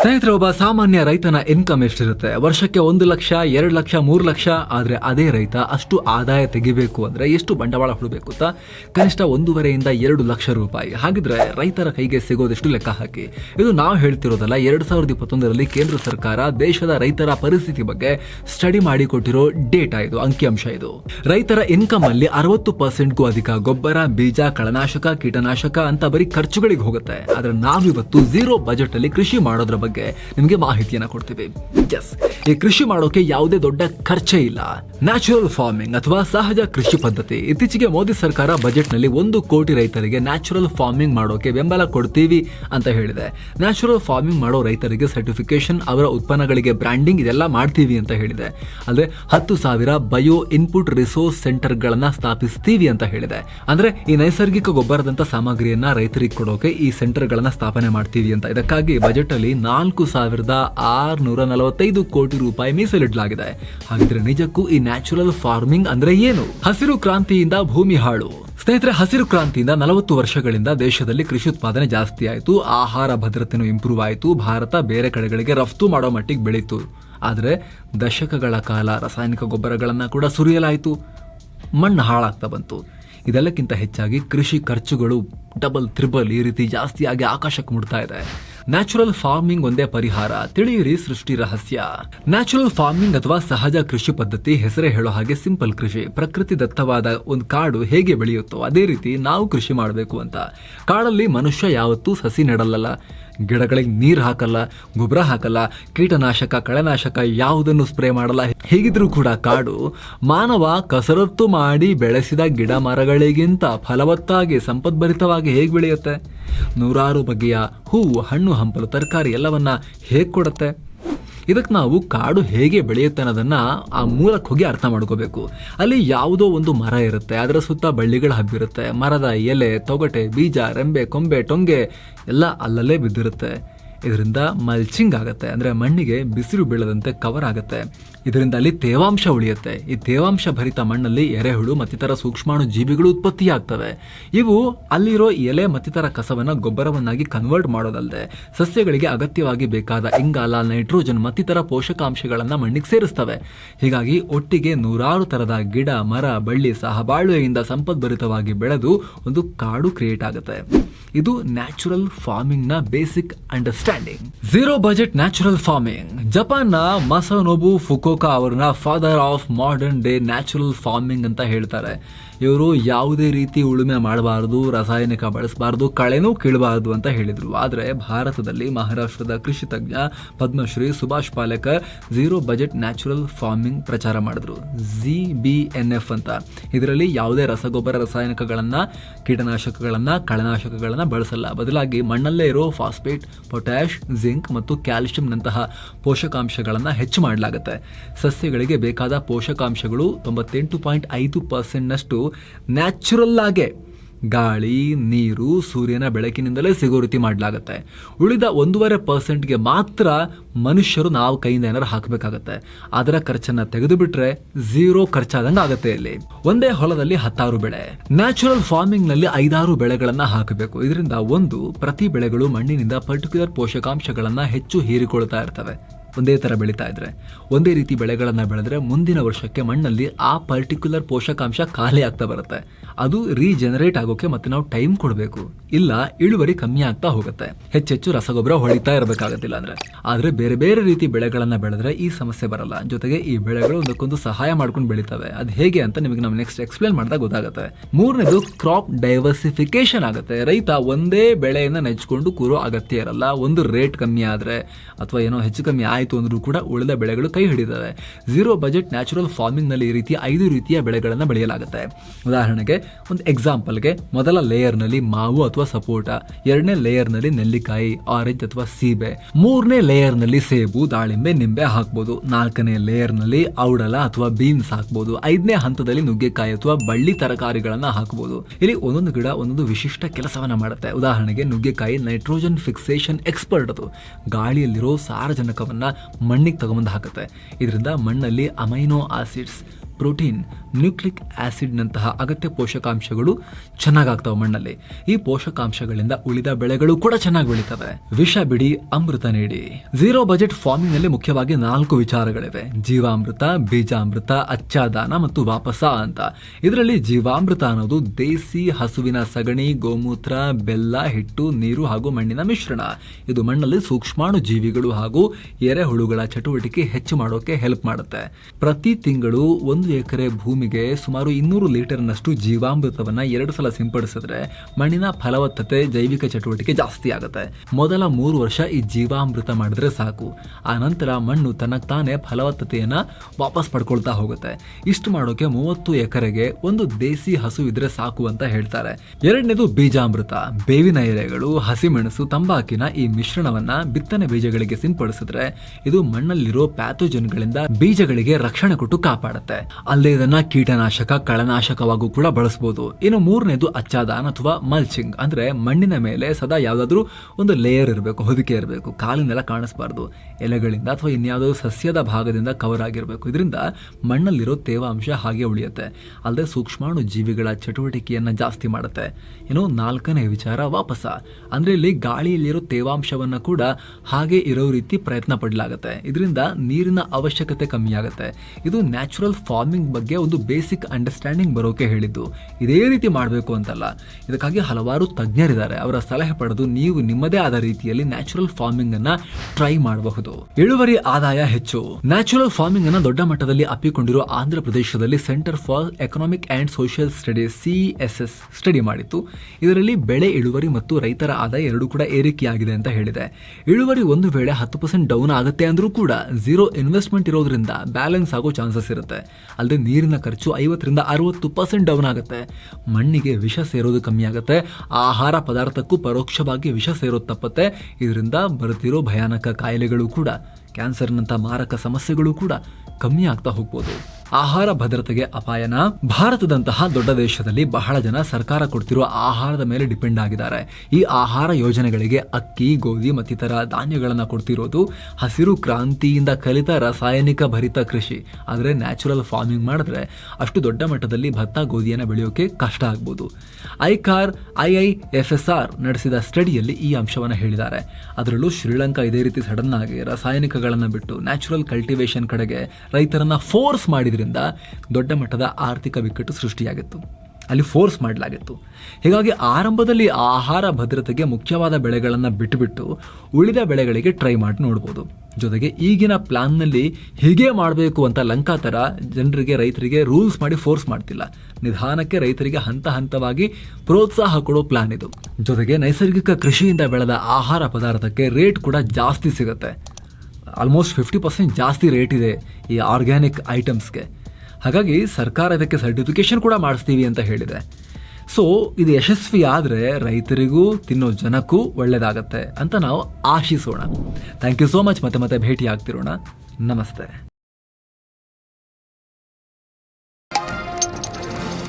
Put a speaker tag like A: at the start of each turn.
A: ಸ್ನೇಹಿತರೆ, ಒಬ್ಬ ಸಾಮಾನ್ಯ ರೈತನ ಇನ್ಕಮ್ ಎಷ್ಟಿರುತ್ತೆ? ವರ್ಷಕ್ಕೆ ಒಂದು ಲಕ್ಷ, ಎರಡು ಲಕ್ಷ, ಮೂರು ಲಕ್ಷ, ಆದ್ರೆ ಅದೇ ರೈತ ಅಷ್ಟು ಆದಾಯ ತೆಗಿಬೇಕು ಅಂದ್ರೆ ಎಷ್ಟು ಬಂಡವಾಳ ಹೂಡಬೇಕು ಅಂತ ಕನಿಷ್ಠ ಒಂದೂವರೆಯಿಂದ ಎರಡು ಲಕ್ಷ ರೂಪಾಯಿ. ಹಾಗಿದ್ರೆ ರೈತರ ಕೈಗೆ ಸಿಗೋದೆಷ್ಟು ಲೆಕ್ಕ ಹಾಕಿ? ಇದು ನಾವು ಹೇಳ್ತಿರೋದಲ್ಲ, ಎರಡು ಸಾವಿರದ ಇಪ್ಪತ್ತೊಂದರಲ್ಲಿ ಕೇಂದ್ರ ಸರ್ಕಾರ ದೇಶದ ರೈತರ ಪರಿಸ್ಥಿತಿ ಬಗ್ಗೆ ಸ್ಟಡಿ ಮಾಡಿಕೊಟ್ಟಿರೋ ಡೇಟಾ ಇದು, ಅಂಕಿಅಂಶ ಇದು. ರೈತರ ಇನ್ಕಮ್ ಅಲ್ಲಿ ಅರವತ್ತು ಪರ್ಸೆಂಟ್ಗೂ ಅಧಿಕ ಗೊಬ್ಬರ, ಬೀಜ ಕಳನಾಶಕ ಕೀಟನಾಶಕ ಅಂತ ಬರೀ ಖರ್ಚುಗಳಿಗೆ ಹೋಗುತ್ತೆ. ಆದ್ರೆ ನಾವಿವತ್ತು ಜೀರೋ ಬಜೆಟ್ ಅಲ್ಲಿ ಕೃಷಿ ಮಾಡೋದ್ರ ಬಗ್ಗೆ ನಿಮಗೆ ಮಾಹಿತಿಯನ್ನು ಕೊಡ್ತೀವಿ. ಎಸ್ ಈ ಕೃಷಿ ಮಾಡೋಕೆ ಯಾವುದೇ ದೊಡ್ಡ ಖರ್ಚೇ ಇಲ್ಲ. ನ್ಯಾಚುರಲ್ ಫಾರ್ಮಿಂಗ್ ಅಥವಾ ಸಹಜ ಕೃಷಿ ಪದ್ಧತಿ. ಇತ್ತೀಚೆಗೆ ಮೋದಿ ಸರ್ಕಾರ ಬಜೆಟ್ನಲ್ಲಿ ಒಂದು ಕೋಟಿ ರೈತರಿಗೆ ನ್ಯಾಚುರಲ್ ಫಾರ್ಮಿಂಗ್ ಮಾಡೋಕೆ ಬೆಂಬಲ ಕೊಡ್ತೀವಿ ಅಂತ ಹೇಳಿದೆ. ನ್ಯಾಚುರಲ್ ಫಾರ್ಮಿಂಗ್ ಮಾಡೋ ರೈತರಿಗೆ ಸರ್ಟಿಫಿಕೇಶನ್ ಅವರ ಉತ್ಪನ್ನಗಳಿಗೆ ಬ್ರ್ಯಾಂಡಿಂಗ್ ಇದೆಲ್ಲ ಮಾಡ್ತೀವಿ ಅಂತ ಹೇಳಿದೆ. ಅಂದರೆ ಹತ್ತು ಸಾವಿರ ಬಯೋ ಇನ್ಪುಟ್ ರಿಸೋರ್ಸ್ ಸೆಂಟರ್ ಗಳನ್ನ ಸ್ಥಾಪಿಸ್ತೀವಿ ಅಂತ ಹೇಳಿದೆ. ಅಂದ್ರೆ ಈ ನೈಸರ್ಗಿಕ ಗೊಬ್ಬರದಂತ ಸಾಮಗ್ರಿಯನ್ನು ರೈತರಿಗೆ ಕೊಡೋಕೆ ಈ ಸೆಂಟರ್ ಗಳನ್ನ ಸ್ಥಾಪನೆ ಮಾಡ್ತೀವಿ ಅಂತ. ಇದಕ್ಕಾಗಿ ಬಜೆಟ್ ಅಲ್ಲಿ ನಾಲ್ಕು ಸಾವಿರದ ಆರ್ನೂರ ನಲವತ್ತೈದು ಕೋಟಿ ರೂಪಾಯಿ ಮೀಸಲಿಡಲಾಗಿದೆ. ಹಾಗಿದ್ರೆ ನಿಜಕ್ಕೂ ಈ ನ್ಯಾಚುರಲ್ ಫಾರ್ಮಿಂಗ್ ಅಂದ್ರೆ ಏನು? ಹಸಿರು ಕ್ರಾಂತಿಯಿಂದ ಭೂಮಿ ಹಾಳು. ಸ್ನೇಹಿತರೆ, ಹಸಿರು ಕ್ರಾಂತಿಯಿಂದ ನಲವತ್ತು ವರ್ಷಗಳಿಂದ ದೇಶದಲ್ಲಿ ಕೃಷಿ ಉತ್ಪಾದನೆ ಜಾಸ್ತಿ ಆಯಿತು, ಆಹಾರ ಭದ್ರತೆನೂ ಇಂಪ್ರೂವ್ ಆಯಿತು, ಭಾರತ ಬೇರೆ ಕಡೆಗಳಿಗೆ ರಫ್ತು ಮಾಡೋ ಮಟ್ಟಿಗೆ ಬೆಳೀತು. ಆದರೆ ದಶಕಗಳ ಕಾಲ ರಾಸಾಯನಿಕ ಗೊಬ್ಬರಗಳನ್ನು ಕೂಡ ಸುರಿಯಲಾಯಿತು. ಮಣ್ಣು ಹಾಳಾಗ್ತಾ ಬಂತು. ಇದೆಲ್ಲಕ್ಕಿಂತ ಹೆಚ್ಚಾಗಿ ಕೃಷಿ ಖರ್ಚುಗಳು ಡಬಲ್, ತ್ರಿಬಲ್ ಈ ರೀತಿ ಜಾಸ್ತಿಯಾಗಿ ಆಕಾಶಕ್ಕೆ ಮುಡ್ತಾ ಇದೆ. ನ್ಯಾಚುರಲ್ ಫಾರ್ಮಿಂಗ್ ಒಂದೇ ಪರಿಹಾರ. ತಿಳಿಯಿರಿ ಸೃಷ್ಟಿ ರಹಸ್ಯ. ನ್ಯಾಚುರಲ್ ಫಾರ್ಮಿಂಗ್ ಅಥವಾ ಸಹಜ ಕೃಷಿ ಪದ್ಧತಿ ಹೆಸರೇ ಹೇಳೋ ಹಾಗೆ ಸಿಂಪಲ್ ಕೃಷಿ. ಪ್ರಕೃತಿ ದತ್ತವಾದ ಒಂದು ಕಾಡು ಹೇಗೆ ಬೆಳೆಯುತ್ತೋ ಅದೇ ರೀತಿ ನಾವು ಕೃಷಿ ಮಾಡಬೇಕು ಅಂತ. ಕಾಡಲ್ಲಿ ಮನುಷ್ಯ ಯಾವತ್ತೂ ಸಸಿ ನೆಡಲ್ಲ ಗಿಡಗಳಿಗೆ ನೀರು ಹಾಕಲ್ಲ, ಗೊಬ್ಬರ ಹಾಕಲ್ಲ, ಕೀಟನಾಶಕ, ಕಳೆನಾಶಕ ಯಾವುದನ್ನು ಸ್ಪ್ರೇ ಮಾಡಲ್ಲ. ಹೇಗಿದ್ರೂ ಕೂಡ ಕಾಡು ಮಾನವ ಕಸರತ್ತು ಮಾಡಿ ಬೆಳೆಸಿದ ಗಿಡ ಮರಗಳಿಗಿಂತ ಫಲವತ್ತಾಗಿ, ಸಂಪದ್ಭರಿತವಾಗಿ ಹೇಗೆ ಬೆಳೆಯುತ್ತೆ? ನೂರಾರು ಬಗೆಯ ಹೂವು, ಹಣ್ಣು, ಹಂಪಲು, ತರಕಾರಿ ಎಲ್ಲವನ್ನ ಹೇಗೆ ಕೊಡುತ್ತೆ? ಇದಕ್ಕೆ ನಾವು ಕಾಡು ಹೇಗೆ ಬೆಳೆಯುತ್ತೆ ಅನ್ನೋದನ್ನ ಆ ಮೂಲಕ್ಕೆ ಹೋಗಿ ಅರ್ಥ ಮಾಡ್ಕೋಬೇಕು. ಅಲ್ಲಿ ಯಾವುದೋ ಒಂದು ಮರ ಇರುತ್ತೆ, ಅದರ ಸುತ್ತ ಬಳ್ಳಿಗಳು ಹಬ್ಬಿರುತ್ತೆ ಮರದ ಎಲೆ, ತೊಗಟೆ, ಬೀಜ, ರೆಂಬೆ, ಕೊಂಬೆ, ಟೊಂಗೆ ಎಲ್ಲ ಅಲ್ಲಲ್ಲೇ ಬಿದ್ದಿರುತ್ತೆ. ಇದರಿಂದ ಮಲ್ಚಿಂಗ್ ಆಗುತ್ತೆ. ಅಂದರೆ ಮಣ್ಣಿಗೆ ಬಿಸಿಲು ಬೀಳದಂತೆ ಕವರ್ ಆಗುತ್ತೆ. ಇದರಿಂದ ಅಲ್ಲಿ ತೇವಾಂಶ ಉಳಿಯುತ್ತೆ. ಈ ತೇವಾಂಶ ಭರಿತ ಮಣ್ಣಲ್ಲಿ ಎರೆಹುಳು ಮತ್ತಿತರ ಸೂಕ್ಷ್ಮಾಣು ಜೀವಿಗಳು ಉತ್ಪತ್ತಿಯಾಗ್ತವೆ. ಇವು ಅಲ್ಲಿರೋ ಎಲೆ ಮತ್ತಿತರ ಕಸವನ್ನು ಗೊಬ್ಬರವನ್ನಾಗಿ ಕನ್ವರ್ಟ್ ಮಾಡೋದಲ್ಲದೆ ಸಸ್ಯಗಳಿಗೆ ಅಗತ್ಯವಾಗಿ ಬೇಕಾದ ಇಂಗಾಲ ನೈಟ್ರೋಜನ್ ಮತ್ತಿತರ ಪೋಷಕಾಂಶಗಳನ್ನ ಮಣ್ಣಿಗೆ ಸೇರಿಸ್ತವೆ. ಹೀಗಾಗಿ ಒಟ್ಟಿಗೆ ನೂರಾರು ಥರದ ಗಿಡ, ಮರ, ಬಳ್ಳಿ, ಸಹಬಾಳ್ವೆಯಿಂದ ಸಂಪದ್ಭರಿತವಾಗಿ ಬೆಳೆದು ಒಂದು ಕಾಡು ಕ್ರಿಯೇಟ್ ಆಗುತ್ತೆ. ಇದು natural ಫಾರ್ಮಿಂಗ್ನ basic basic understanding zero budget natural farming ಜಪಾನ್ನ ಮಸನೊಬು ಫುಕೋಕಾ ಅವರನ್ನ father of modern day natural farming ಅಂತ ಹೇಳ್ತಾರೆ. ಇವರು ಯಾವುದೇ ರೀತಿ ಉಳುಮೆ ಮಾಡಬಾರದು, ರಾಸಾಯನಿಕ ಬಳಸಬಾರದು, ಕಳೆನೂ ಕೀಳಬಾರದು ಅಂತ ಹೇಳಿದರು. ಆದರೆ ಭಾರತದಲ್ಲಿ ಮಹಾರಾಷ್ಟ್ರದ ಕೃಷಿ ತಜ್ಞ Padmashri Subhash Palekar zero budget natural farming ಪ್ರಚಾರ ಮಾಡಿದ್ರು. ಜಿ ಬಿ ಎನ್ ಎಫ್ ಅಂತ. ಇದರಲ್ಲಿ ಯಾವುದೇ ರಸಗೊಬ್ಬರ ರಾಸಾಯನಿಕಗಳನ್ನು, ಕೀಟನಾಶಕಗಳನ್ನು, ಕಳೆನಾಶಕಗಳನ್ನು ಬಳಸಲ್ಲ. ಬದಲಾಗಿ ಮಣ್ಣಲ್ಲೇ ಇರೋ ಫಾಸ್ಫೇಟ್ ಪೊಟ್ಯಾಶ್ ಜಿಂಕ್ ಮತ್ತು ಕ್ಯಾಲ್ಶಿಯಂನಂತಹ ಪೋಷಕಾಂಶಗಳನ್ನು ಹೆಚ್ಚು ಮಾಡಲಾಗುತ್ತೆ. ಸಸ್ಯಗಳಿಗೆ ಬೇಕಾದ ಪೋಷಕಾಂಶಗಳು ತೊಂಬತ್ತೆಂಟು ಪಾಯಿಂಟ್ ಐದು ಪರ್ಸೆಂಟ್ನಷ್ಟು ನ್ಯಾಚುರಲ್ ಆಗೇ ಗಾಳಿ, ನೀರು, ಸೂರ್ಯನ ಬೆಳಕಿನಿಂದಲೇ ಸಿಗೋ ರೀತಿ ಮಾಡಲಾಗುತ್ತೆ. ಉಳಿದ ಒಂದೂವರೆ ಪರ್ಸೆಂಟ್ಗೆ ಮಾತ್ರ ಮನುಷ್ಯರು ನಾವು ಕೈಯಿಂದ ಏನಾರು ಹಾಕಬೇಕಾಗತ್ತೆ. ಅದರ ಖರ್ಚನ್ನ ತೆಗೆದು ಬಿಟ್ರೆ ಝೀರೋ ಖರ್ಚಾದಂಗೆ ಆಗುತ್ತೆ ಇಲ್ಲಿ. ಒಂದೇ ಹೊಲದಲ್ಲಿ ಹತ್ತಾರು ಬೆಳೆ. ನ್ಯಾಚುರಲ್ ಫಾರ್ಮಿಂಗ್ನಲ್ಲಿ ಐದಾರು ಬೆಳೆಗಳನ್ನ ಹಾಕಬೇಕು. ಇದರಿಂದ ಒಂದು, ಪ್ರತಿ ಬೆಳೆಗಳು ಮಣ್ಣಿನಿಂದ ಪರ್ಟಿಕ್ಯುಲರ್ ಪೋಷಕಾಂಶಗಳನ್ನ ಹೆಚ್ಚು ಹೀರಿಕೊಳ್ತಾ ಇರ್ತವೆ. ಒಂದೇ ಥರ ಬೆಳೀತಾ ಇದ್ರೆ, ಒಂದೇ ರೀತಿ ಬೆಳೆಗಳನ್ನು ಬೆಳೆದ್ರೆ ಮುಂದಿನ ವರ್ಷಕ್ಕೆ ಮಣ್ಣಲ್ಲಿ ಆ ಪರ್ಟಿಕ್ಯುಲರ್ ಪೋಷಕಾಂಶ ಖಾಲಿ ಆಗ್ತಾ ಬರುತ್ತೆ. ಅದು ರೀಜನರೇಟ್ ಆಗೋಕೆ ಮತ್ತೆ ನಾವು ಟೈಮ್ ಕೊಡಬೇಕು. ಇಲ್ಲ, ಇಳುವರಿ ಕಮ್ಮಿ ಆಗ್ತಾ ಹೋಗುತ್ತೆ. ಹೆಚ್ಚೆಚ್ಚು ರಸಗೊಬ್ಬರ ಹೊಳಿತಾ ಇರಬೇಕಾಗತ್ತಿಲ್ಲ ಅಂದ್ರೆ. ಆದ್ರೆ ಬೇರೆ ಬೇರೆ ರೀತಿ ಬೆಳೆಗಳನ್ನು ಬೆಳೆದ್ರೆ ಈ ಸಮಸ್ಯೆ ಬರಲ್ಲ. ಜೊತೆಗೆ ಈ ಬೆಳೆಗಳು ಒಂದಕ್ಕೊಂದು ಸಹಾಯ ಮಾಡ್ಕೊಂಡು ಬೆಳೀತವೆ. ಅದು ಹೇಗೆ ಅಂತ ನಿಮಗೆ ನಾವು ನೆಕ್ಸ್ಟ್ ಎಕ್ಸ್ಪ್ಲೇನ್ ಮಾಡಿದಾಗ ಗೊತ್ತಾಗುತ್ತೆ. ಮೂರನೇದು ಕ್ರಾಪ್ ಡೈವರ್ಸಿಫಿಕೇಶನ್ ಆಗುತ್ತೆ. ರೈತ ಒಂದೇ ಬೆಳೆಯನ್ನ ನೆಚ್ಕೊಂಡು ಕೂರೋ ಅಗತ್ಯ ಇರಲ್ಲ. ಒಂದು ರೇಟ್ ಕಮ್ಮಿ ಆದ್ರೆ, ಅಥವಾ ಏನೋ ಹೆಚ್ಚು ಕಮ್ಮಿ ಅಂದ್ರೂ ಕೂಡ ಉಳಿದ ಬೆಳೆಗಳು ಕೈ ಹಿಡಿದವೆ ಝೀರೋ ಬಜೆಟ್ ನ್ಯಾಚುರಲ್ ಫಾರ್ಮಿಂಗ್ನಲ್ಲಿ ಈ ರೀತಿಯ ಐದು ರೀತಿಯ ಬೆಳೆಗಳನ್ನು ಬೆಳೆಯಲಾಗುತ್ತೆ. ಉದಾಹರಣೆಗೆ ಒಂದು ಎಕ್ಸಾಂಪಲ್ಗೆ ಮೊದಲ ಲೇಯರ್ನಲ್ಲಿ ಮಾವು ಅಥವಾ ಸಪೋಟ, ಎರಡನೇ ಲೇಯರ್ನಲ್ಲಿ ನೆಲ್ಲಿಕಾಯಿ ಆರೆಂಜ್ ಅಥವಾ ಸೀಬೆ, ಮೂರನೇ ಲೇಯರ್ನಲ್ಲಿ ಸೇಬು, ದಾಳಿಂಬೆ, ನಿಂಬೆ ಹಾಕ್ಬೋದು, ನಾಲ್ಕನೇ ಲೇಯರ್ನಲ್ಲಿ ಔಡಲ ಅಥವಾ ಬೀನ್ಸ್ ಹಾಕ್ಬೋದು, ಐದನೇ ಹಂತದಲ್ಲಿ ನುಗ್ಗೆಕಾಯಿ ಅಥವಾ ಬಳ್ಳಿ ತರಕಾರಿಗಳನ್ನು ಹಾಕಬಹುದು ಇಲ್ಲಿ ಒಂದೊಂದು ಗಿಡ ಒಂದೊಂದು ವಿಶಿಷ್ಟ ಕೆಲಸವನ್ನ ಮಾಡುತ್ತೆ. ಉದಾಹರಣೆಗೆ ನುಗ್ಗೆಕಾಯಿ ನೈಟ್ರೋಜನ್ ಫಿಕ್ಸೇಷನ್ ಎಕ್ಸ್ಪರ್ಟ್ ಅದು. ಗಾಳಿಯಲ್ಲಿರೋ ಸಾರಜನಕವನ್ನ ಮಣ್ಣಿಗೆ ತಗೊಂಬಂದು ಹಾಕುತ್ತೆ. ಇದರಿಂದ ಮಣ್ಣಲ್ಲಿ ಅಮೈನೋ ಆಸಿಡ್ಸ್ ಪ್ರೋಟೀನ್, ನ್ಯೂಕ್ಲಿಕ್ ಆಸಿಡ್ನಂತಹ ಅಗತ್ಯ ಪೋಷಕಾಂಶಗಳು ಚೆನ್ನಾಗಾಗ್ತವೆ ಮಣ್ಣಲ್ಲಿ. ಈ ಪೋಷಕಾಂಶಗಳಿಂದ ಉಳಿದ ಬೆಳೆಗಳು ಕೂಡ ಚೆನ್ನಾಗಿ ಬೆಳೀತವೆ. ವಿಷ ಬಿಡಿ, ಅಮೃತ ನೀಡಿ. ಝೀರೋ ಬಜೆಟ್ ಫಾರ್ಮಿಂಗ್ನಲ್ಲಿ ಮುಖ್ಯವಾಗಿ ನಾಲ್ಕು ವಿಚಾರಗಳಿವೆ. ಜೀವಾಮೃತ, ಬೀಜಾಮೃತ, ಅಚ್ಚಾದಾನ ಮತ್ತು ವಾಪಸ ಅಂತ. ಇದರಲ್ಲಿ ಜೀವಾಮೃತ ಅನ್ನೋದು ದೇಸಿ ಹಸುವಿನ ಸಗಣಿ, ಗೋಮೂತ್ರ, ಬೆಲ್ಲ, ಹಿಟ್ಟು, ನೀರು ಹಾಗೂ ಮಣ್ಣಿನ ಮಿಶ್ರಣ. ಇದು ಮಣ್ಣಲ್ಲಿ ಸೂಕ್ಷ್ಮಾಣು ಜೀವಿಗಳು ಹಾಗೂ ಎರೆಹುಳುಗಳ ಚಟುವಟಿಕೆ ಹೆಚ್ಚು ಮಾಡೋಕೆ ಹೆಲ್ಪ್ ಮಾಡುತ್ತೆ. ಪ್ರತಿ ತಿಂಗಳು ಒಂದು ಎಕರೆ ಭೂಮಿಗೆ ಸುಮಾರು ಇನ್ನೂರು ಲೀಟರ್ನಷ್ಟು ಜೀವಾಮೃತವನ್ನು ಎರಡು ಸಲ ಸಿಂಪಡಿಸಿದ್ರೆ ಮಣ್ಣಿನ ಫಲವತ್ತತೆ, ಜೈವಿಕ ಚಟುವಟಿಕೆ ಜಾಸ್ತಿ ಆಗುತ್ತೆ. ಮೊದಲ ಮೂರು ವರ್ಷ ಈ ಜೀವಾಮೃತ ಮಾಡಿದ್ರೆ ಸಾಕು. ಆ ನಂತರ ಮಣ್ಣು ತನಗೆ ತಾನೇ ಫಲವತ್ತತೆಯನ್ನು ವಾಪಸ್ ಪಡ್ಕೊಳ್ತಾ ಹೋಗುತ್ತೆ. ಇಷ್ಟು ಮಾಡೋಕೆ ಮೂವತ್ತು ಎಕರೆಗೆ ಒಂದು ದೇಸಿ ಹಸು ಇದ್ರೆ ಸಾಕು ಅಂತ ಹೇಳ್ತಾರೆ. ಎರಡನೇದು ಬೀಜಾಮೃತ. ಬೇವಿನ ಎಲೆಗಳು, ಹಸಿಮೆಣಸು, ತಂಬಾಕಿನ ಈ ಮಿಶ್ರಣವನ್ನ ಬಿತ್ತನೆ ಬೀಜಗಳಿಗೆ ಸಿಂಪಡಿಸಿದ್ರೆ ಇದು ಮಣ್ಣಲ್ಲಿರೋ ಪ್ಯಾಥೋಜನ್ಗಳಿಂದ ಬೀಜಗಳಿಗೆ ರಕ್ಷಣೆ ಕೊಟ್ಟು ಕಾಪಾಡುತ್ತೆ. ಅಲ್ಲದೆ ಇದನ್ನ ಕೀಟನಾಶಕ, ಕಳನಾಶಕವಾಗೂ ಕೂಡ ಬಳಸಬಹುದು ಇನ್ನು ಮೂರನೇದು ಅಚ್ಚಾದಾನ ಅಥವಾ ಮಲ್ಚಿಂಗ್ ಅಂದ್ರೆ ಮಣ್ಣಿನ ಮೇಲೆ ಸದಾ ಯಾವ್ದಾದ್ರು ಒಂದು ಲೇಯರ್ ಇರಬೇಕು, ಹೊದಿಕೆ ಇರಬೇಕು ಕಾಲಿನೆಲ್ಲ ಕಾಣಿಸಬಾರ್ದು. ಎಲೆಗಳಿಂದ ಅಥವಾ ಇನ್ಯಾವುದೋ ಸಸ್ಯದ ಭಾಗದಿಂದ ಕವರ್ ಆಗಿರಬೇಕು. ಇದರಿಂದ ಮಣ್ಣಲ್ಲಿರೋ ತೇವಾಂಶ ಹಾಗೆ ಉಳಿಯುತ್ತೆ. ಅಲ್ಲದೆ ಸೂಕ್ಷ್ಮಾಣು ಜೀವಿಗಳ ಚಟುವಟಿಕೆಯನ್ನ ಜಾಸ್ತಿ ಮಾಡುತ್ತೆ. ಇನ್ನು ನಾಲ್ಕನೇ ವಿಚಾರ, ವಾಪಸ. ಅಂದ್ರೆ ಇಲ್ಲಿ ಗಾಳಿಯಲ್ಲಿರೋ ತೇವಾಂಶವನ್ನ ಕೂಡ ಹಾಗೆ ಇರೋ ರೀತಿ ಪ್ರಯತ್ನ ಪಡಲಾಗುತ್ತೆ. ಇದರಿಂದ ನೀರಿನ ಅವಶ್ಯಕತೆ ಕಮ್ಮಿ ಆಗುತ್ತೆ ಇದು ನ್ಯಾಚುರಲ್ ಫಾರ್ಮಿಂಗ್ ಬಗ್ಗೆ ಒಂದು ಬೇಸಿಕ್ ಅಂಡರ್ಸ್ಟ್ಯಾಂಡಿಂಗ್ ಬರೋಕೆ ಹೇಳಿದ್ದು. ಇದೇ ರೀತಿ ಮಾಡಬೇಕು ಅಂತಲ್ಲ. ಇದಕ್ಕಾಗಿ ಹಲವಾರು ತಜ್ಞರಿದ್ದಾರೆ. ಅವರ ಸಲಹೆ ಪಡೆದು ನೀವು ನಿಮ್ಮದೇ ಆದ ರೀತಿಯಲ್ಲಿ ನ್ಯಾಚುರಲ್ ಫಾರ್ಮಿಂಗ್ ಅನ್ನ ಟ್ರೈ ಮಾಡಬಹುದು. ಇಳುವರಿ ಆದಾಯ ಹೆಚ್ಚು. ನ್ಯಾಚುರಲ್ ಫಾರ್ಮಿಂಗ್ ಅನ್ನ ದೊಡ್ಡ ಮಟ್ಟದಲ್ಲಿ ಅಪ್ಪಿಕೊಂಡಿರುವ ಆಂಧ್ರ ಪ್ರದೇಶದಲ್ಲಿ centre for economic and social studies CSS study ಮಾಡಿತ್ತು. ಇದರಲ್ಲಿ ಬೆಳೆ ಇಳುವರಿ ಮತ್ತು ರೈತರ ಆದಾಯ ಎರಡೂ ಕೂಡ ಏರಿಕೆಯಾಗಿದೆ ಅಂತ ಹೇಳಿದೆ. ಇಳುವರಿ ಒಂದು ವೇಳೆ ಹತ್ತು ಪರ್ಸೆಂಟ್ ಡೌನ್ ಆಗುತ್ತೆ ಅಂದ್ರೂ ಕೂಡ ಝೀರೋ ಇನ್ವೆಸ್ಟ್ಮೆಂಟ್ ಇರೋದ್ರಿಂದ ಬ್ಯಾಲೆನ್ಸ್ ಆಗೋ ಚಾನ್ಸಸ್ ಇರುತ್ತೆ. ಅಲ್ಲದೆ ನೀರಿನ ಖರ್ಚು ಐವತ್ತರಿಂದ ಅರವತ್ತು ಪರ್ಸೆಂಟ್ ಡೌನ್ ಆಗುತ್ತೆ. ಮಣ್ಣಿಗೆ ವಿಷ ಸೇರೋದು ಕಮ್ಮಿ ಆಗುತ್ತೆ. ಆಹಾರ ಪದಾರ್ಥಕ್ಕೂ ಪರೋಕ್ಷವಾಗಿ ವಿಷ ಸೇರೋದು ತಪ್ಪತ್ತೆ. ಇದರಿಂದ ಬರುತ್ತಿರೋ ಭಯಾನಕ ಕಾಯಿಲೆಗಳು ಕೂಡ ಕ್ಯಾನ್ಸರ್ನಂಥ ಮಾರಕ ಸಮಸ್ಯೆಗಳು ಕೂಡ ಕಮ್ಮಿ ಆಗ್ತಾ ಹೋಗ್ಬೋದು. ಆಹಾರ ಭದ್ರತೆಗೆ ಅಪಾಯನ ಭಾರತದಂತಹ ದೊಡ್ಡ ದೇಶದಲ್ಲಿ ಬಹಳ ಜನ ಸರ್ಕಾರ ಕೊಡ್ತಿರೋ ಆಹಾರದ ಮೇಲೆ ಡಿಪೆಂಡ್ ಆಗಿದ್ದಾರೆ. ಈ ಆಹಾರ ಯೋಜನೆಗಳಿಗೆ ಅಕ್ಕಿ, ಗೋಧಿ ಮತ್ತಿತರ ಧಾನ್ಯಗಳನ್ನು ಕೊಡ್ತಿರೋದು ಹಸಿರು ಕ್ರಾಂತಿಯಿಂದ ಕಲಿತ ರಾಸಾಯನಿಕ ಭರಿತ ಕೃಷಿ. ಆದರೆ ನ್ಯಾಚುರಲ್ ಫಾರ್ಮಿಂಗ್ ಮಾಡಿದ್ರೆ ಅಷ್ಟು ದೊಡ್ಡ ಮಟ್ಟದಲ್ಲಿ ಭತ್ತ, ಗೋಧಿಯನ್ನು ಬೆಳೆಯೋಕೆ ಕಷ್ಟ ಆಗ್ಬೋದು. ಐಕಾರ್ ಆರ್ ನಡೆಸಿದ ಸ್ಟಡಿಯಲ್ಲಿ ಈ ಅಂಶವನ್ನು ಹೇಳಿದ್ದಾರೆ. ಅದರಲ್ಲೂ ಶ್ರೀಲಂಕಾ ಇದೇ ರೀತಿ ಸಡನ್ ಆಗಿ ರಾಸಾಯನಿಕಗಳನ್ನು ಬಿಟ್ಟು ನ್ಯಾಚುರಲ್ ಕಲ್ಟಿವೇಶನ್ ಕಡೆಗೆ ರೈತರನ್ನ ಫೋರ್ಸ್ ಮಾಡಿದ್ರಿಂದ ದೊಡ್ಡ ಮಟ್ಟದ ಆರ್ಥಿಕ ಬಿಕ್ಕಟ್ಟು ಸೃಷ್ಟಿಯಾಗಿತ್ತು. ಅಲ್ಲಿ ಫೋರ್ಸ್ ಮಾಡಲಾಗಿತ್ತು. ಹೀಗಾಗಿ ಆರಂಭದಲ್ಲಿ ಆಹಾರ ಭದ್ರತೆಗೆ ಮುಖ್ಯವಾದ ಬೆಳೆಗಳನ್ನು ಬಿಟ್ಟುಬಿಟ್ಟು ಉಳಿದ ಬೆಳೆಗಳಿಗೆ ಟ್ರೈ ಮಾಡಿ ನೋಡ್ಬೋದು. ಜೊತೆಗೆ ಈಗಿನ ಪ್ಲಾನ್ನಲ್ಲಿ ಹೀಗೆ ಮಾಡಬೇಕು ಅಂತ ಲಂಕಾ ಥರ ಜನರಿಗೆ, ರೈತರಿಗೆ ರೂಲ್ಸ್ ಮಾಡಿ ಫೋರ್ಸ್ ಮಾಡ್ತಿಲ್ಲ. ನಿಧಾನಕ್ಕೆ ರೈತರಿಗೆ ಹಂತ ಹಂತವಾಗಿ ಪ್ರೋತ್ಸಾಹ ಕೊಡೋ ಪ್ಲಾನ್ ಇದು. ಜೊತೆಗೆ ನೈಸರ್ಗಿಕ ಕೃಷಿಯಿಂದ ಬೆಳೆದ ಆಹಾರ ಪದಾರ್ಥಕ್ಕೆ ರೇಟ್ ಕೂಡ ಜಾಸ್ತಿ ಸಿಗುತ್ತೆ. ಆಲ್ಮೋಸ್ಟ್ ಫಿಫ್ಟಿ ಪರ್ಸೆಂಟ್ ಜಾಸ್ತಿ ರೇಟ್ ಇದೆ ಈ ಆರ್ಗ್ಯಾನಿಕ್ ಐಟಮ್ಸ್ಗೆ ಹಾಗಾಗಿ ಸರ್ಕಾರ ಇದಕ್ಕೆ ಸರ್ಟಿಫಿಕೇಶನ್ ಕೂಡ ಮಾಡಿಸ್ತೀವಿ ಅಂತ ಹೇಳಿದೆ. ಸೊ ಇದು ಯಶಸ್ವಿ ಆದರೆ ರೈತರಿಗೂ, ತಿನ್ನೋ ಜನಕ್ಕೂ ಒಳ್ಳೆಯದಾಗತ್ತೆ ಅಂತ ನಾವು ಆಶಿಸೋಣ. ಥ್ಯಾಂಕ್ ಯು ಸೋ ಮಚ್ ಮತ್ತೆ ಮತ್ತೆ ಭೇಟಿ ಆಗ್ತಿರೋಣ ನಮಸ್ತೆ.